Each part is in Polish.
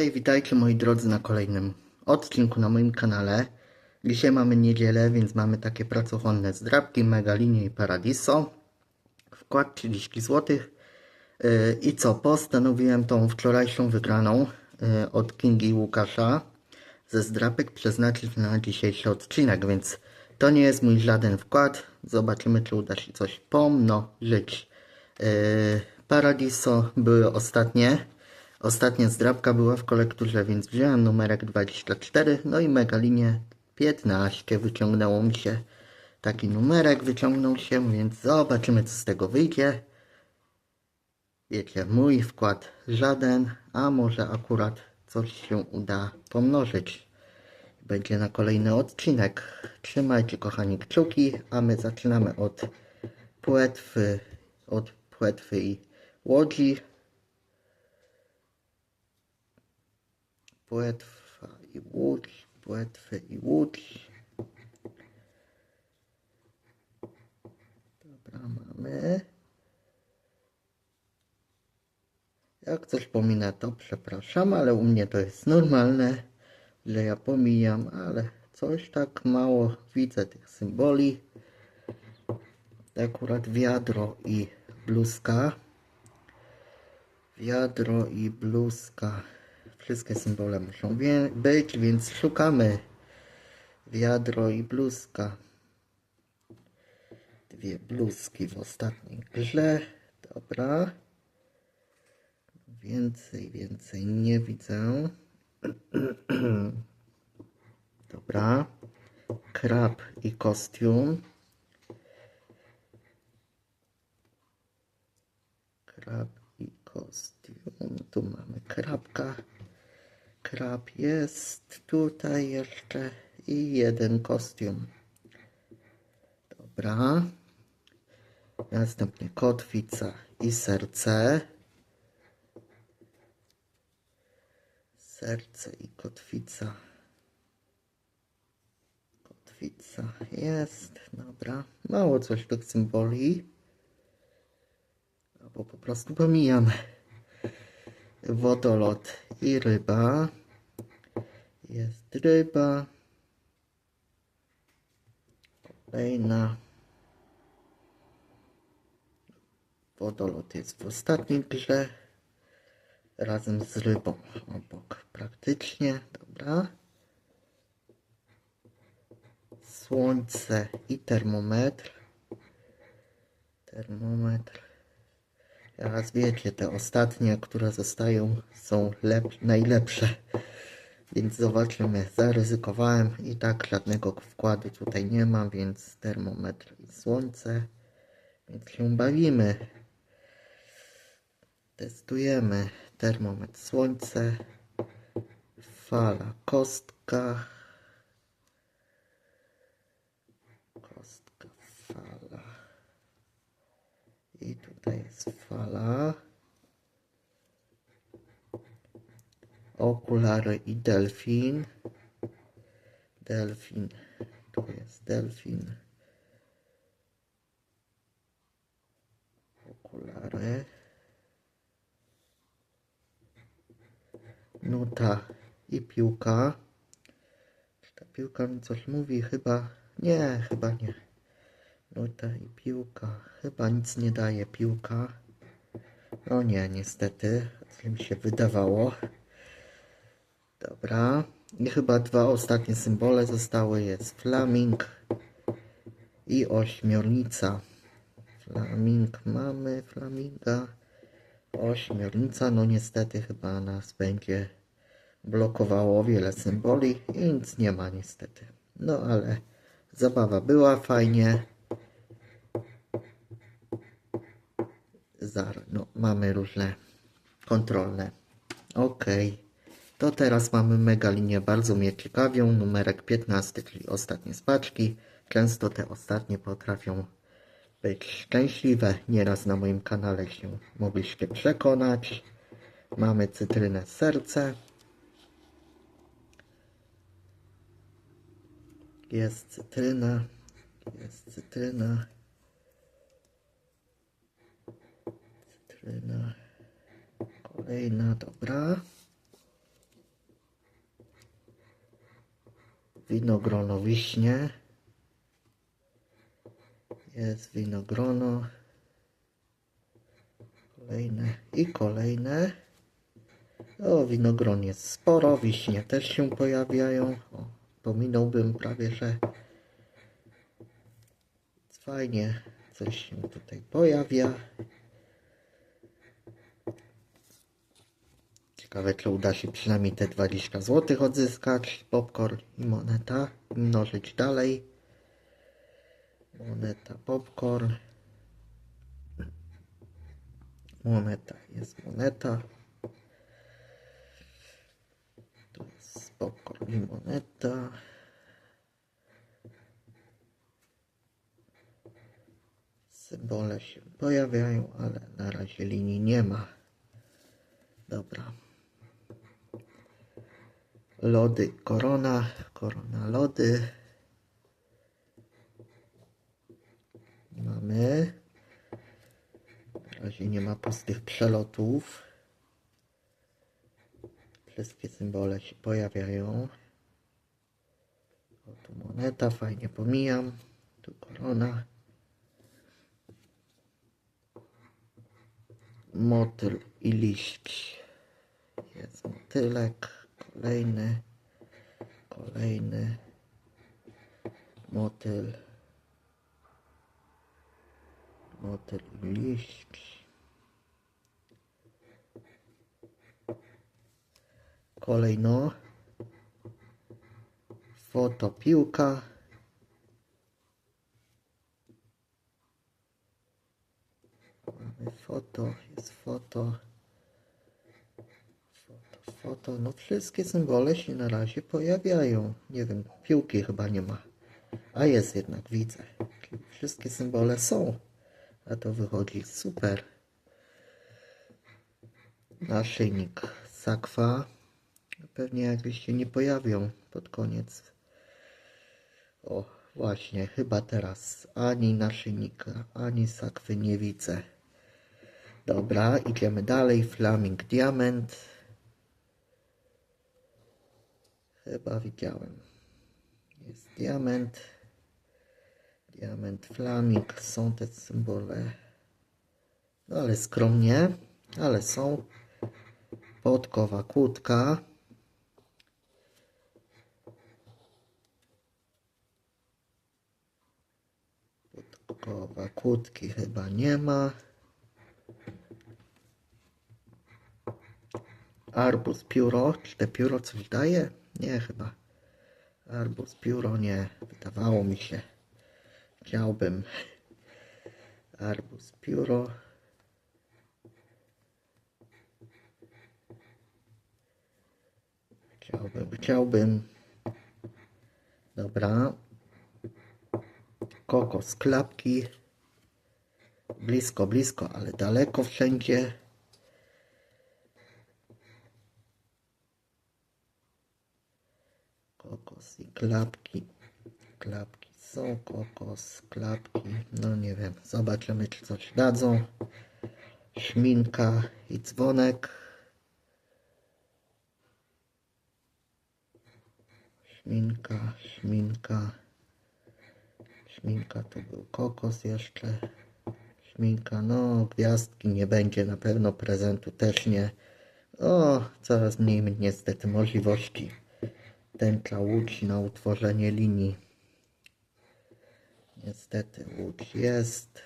Cześć, witajcie moi drodzy na kolejnym odcinku na moim kanale. Dzisiaj mamy niedzielę, więc mamy takie pracochłonne zdrabki, Megalinie i Paradiso. Wkład 30 zł. Yy, I co, postanowiłem tą wczorajszą wygraną yy, od Kingi i Łukasza ze zdrapek przeznaczyć na dzisiejszy odcinek, więc to nie jest mój żaden wkład. Zobaczymy, czy uda się coś pomnożyć. Yy, Paradiso były ostatnie. Ostatnia zdrabka była w kolekturze, więc wziąłem numerek 24, no i Megalinie 15 wyciągnęło mi się. Taki numerek wyciągnął się, więc zobaczymy co z tego wyjdzie. Wiecie, mój wkład żaden, a może akurat coś się uda pomnożyć. Będzie na kolejny odcinek. Trzymajcie kochani kciuki, a my zaczynamy od płetwy, od płetwy i łodzi. Płetwa i łódź, płetwy i łódź. Dobra, mamy. Jak coś pominę, to przepraszam, ale u mnie to jest normalne, że ja pomijam, ale coś tak mało widzę tych symboli. Akurat wiadro i bluzka. Wiadro i bluzka. Wszystkie symbole muszą być, więc szukamy. Wiadro i bluzka. Dwie bluzki w ostatniej grze. Dobra. Więcej, więcej nie widzę. Dobra. Krab i kostium. Krab i kostium. Tu mamy krabka. Krab jest tutaj jeszcze i jeden kostium. Dobra. Następnie kotwica i serce. Serce i kotwica. Kotwica jest, dobra. Mało coś tych symboli. Albo po prostu pomijam. Wodolot i ryba. Jest ryba. Kolejna. Wodolot jest w ostatniej grze. Razem z rybą obok. Praktycznie. Dobra. Słońce i termometr. Termometr. Teraz wiecie, te ostatnie, które zostają, są lep- najlepsze. Więc zobaczymy. Zaryzykowałem i tak żadnego wkładu tutaj nie mam, więc termometr i słońce. Więc się bawimy. Testujemy termometr słońce. Fala kostka. Kostka, fala. I tutaj jest fala. Okulary i delfin. Delfin. Tu jest delfin. Okulary. Nuta i piłka. Czy ta piłka mi coś mówi? Chyba nie, chyba nie. Nuta i piłka. Chyba nic nie daje piłka. No nie, niestety. Co mi się wydawało. Dobra. I chyba dwa ostatnie symbole zostały. Jest flaming i ośmiornica. Flaming mamy, flaminga. Ośmiornica, no niestety chyba nas będzie blokowało wiele symboli i nic nie ma niestety. No ale zabawa była fajnie. Zar, no mamy różne kontrolne. Ok. To teraz mamy mega linię, bardzo mnie ciekawią. Numerek 15, czyli ostatnie spaczki. Często te ostatnie potrafią być szczęśliwe. Nieraz na moim kanale się mogliście przekonać. Mamy cytrynę serce. Jest cytryna. Jest cytryna. Cytryna. Kolejna, dobra. Winogrono wiśnie. Jest winogrono. Kolejne i kolejne. O, winogron jest sporo, wiśnie też się pojawiają. O, pominąłbym prawie, że fajnie coś się tutaj pojawia. Ciekawe, czy uda się przynajmniej te 20 zł odzyskać. Popcorn i moneta. Mnożyć dalej. Moneta, popcorn. Moneta, jest moneta. Tu jest popcorn i moneta. Symbole się pojawiają, ale na razie linii nie ma. Dobra. Lody, korona, korona, lody. Mamy. Na razie nie ma pustych przelotów. Wszystkie symbole się pojawiają. O, tu moneta, fajnie pomijam. Tu korona. Motyl i liść. Jest motylek. Kolejny. Kolejny. Motyl. Motyl liść. Kolejno. Fotopiłka. Mamy foto, jest foto. Foto. No wszystkie symbole się na razie pojawiają. Nie wiem, piłki chyba nie ma. A jest jednak, widzę. Wszystkie symbole są. A to wychodzi super. Naszyjnik sakwa. Pewnie jakieś się nie pojawią pod koniec. O, właśnie, chyba teraz ani naszyjnika, ani sakwy nie widzę. Dobra, idziemy dalej. Flaming Diament. Chyba widziałem. Jest diament. Diament, flaming. Są te symbole. No ale skromnie, ale są. Podkowa, kłódka. Podkowa, kłódki chyba nie ma. Arbuz, pióro. Czy te pióro coś daje? Nie, chyba. Arbuz, pióro nie. Wydawało mi się. Chciałbym. Arbuz, pióro. Chciałbym, chciałbym. Dobra. Kokos, klapki. Blisko, blisko, ale daleko wszędzie. Kokos klapki. Klapki są, kokos, klapki. No nie wiem, zobaczymy czy coś dadzą. Szminka i dzwonek. Szminka, szminka. Szminka to był kokos jeszcze. Szminka, no gwiazdki nie będzie, na pewno prezentu też nie. O, coraz mniej niestety możliwości. Tęcza łódź na utworzenie linii. Niestety łódź jest.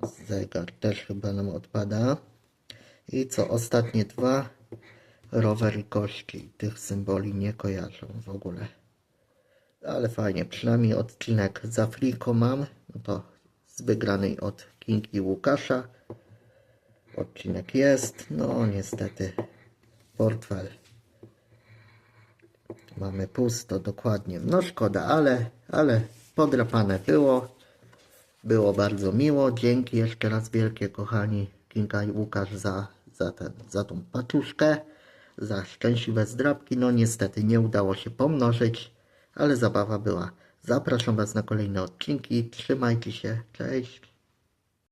No, zegar też chyba nam odpada. I co, ostatnie dwa. Rower i kości. Tych symboli nie kojarzą w ogóle. Ale fajnie, przynajmniej odcinek z Afriko mam. No to z wygranej od Kingi Łukasza. Odcinek jest. No niestety portfel. Mamy pusto dokładnie. No szkoda, ale, ale podrapane było. Było bardzo miło. Dzięki jeszcze raz wielkie kochani Kinga i Łukasz za, za, ten, za tą paczuszkę. Za szczęśliwe zdrabki. No niestety nie udało się pomnożyć, ale zabawa była. Zapraszam Was na kolejne odcinki. Trzymajcie się. Cześć.